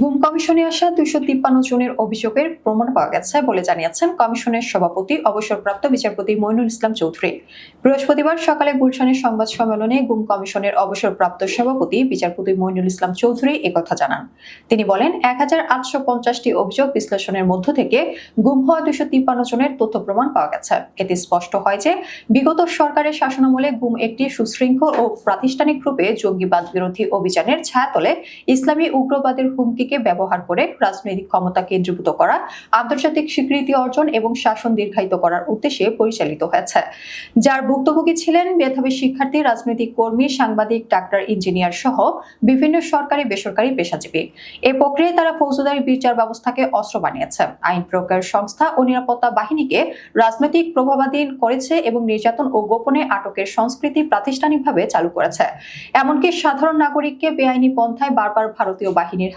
গুম কমিশনে আসা দুইশো তিপ্পান্ন জনের অভিযোগের প্রমাণ পাওয়া গেছে বলে জানিয়েছেন কমিশনের সভাপতি, অবসরপ্রাপ্ত বিচারপতি মইনুল ইসলাম চৌধুরী। বৃহস্পতিবার সকালে গুলশানের সংবাদ সম্মেলনে গুম কমিশনের অবসরপ্রাপ্ত সভাপতি, বিচারপতি মইনুল ইসলাম চৌধুরী একথা জানান। তিনি বলেন, এক হাজার আটশো পঞ্চাশটি অভিযোগ বিশ্লেষণের মধ্য থেকে গুম হওয়া দুইশো তিপ্পান্ন জনের তথ্য প্রমাণ পাওয়া গেছে। এতে স্পষ্ট হয় যে, বিগত সরকারের শাসনামলে গুম একটি সুশৃঙ্খল ও প্রাতিষ্ঠানিক রূপে জঙ্গিবাদ বিরোধী অভিযানের ছায়াতলে ইসলামী উগ্রবাদের হুমকিকে ব্যবহার করে রাজনৈতিক ক্ষমতা কেন্দ্রীভূত করা, আন্তর্জাতিক স্বীকৃতি অর্জন এবং শাসন দীর্ঘায়িত করার উদ্দেশ্যে পরিচালিত হয়েছে। যার ভুক্তভোগী ছিলেন মেধাবী শিক্ষার্থী, রাজনৈতিক কর্মী, সাংবাদিক, ডাক্তার, ইঞ্জিনিয়ার সহ বিভিন্ন সরকারি, বেসরকারি পেশাজীবী। এই প্রক্রিয়ায় তারা ফৌজদারি বিচার ব্যবস্থাকে অস্ত্র বানিয়েছে। আইন প্রয়োগের সংস্থা ও নিরাপত্তা বাহিনীকে রাজনৈতিক প্রভাবাধীন করেছে এবং নির্যাতন ও গোপনে আটকের সংস্কৃতি প্রাতিষ্ঠানিকভাবে চালু করেছে। এমনকি সাধারণ নাগরিককে বেআইনি পন্থায় বারবার ভারতীয় বাহিনীর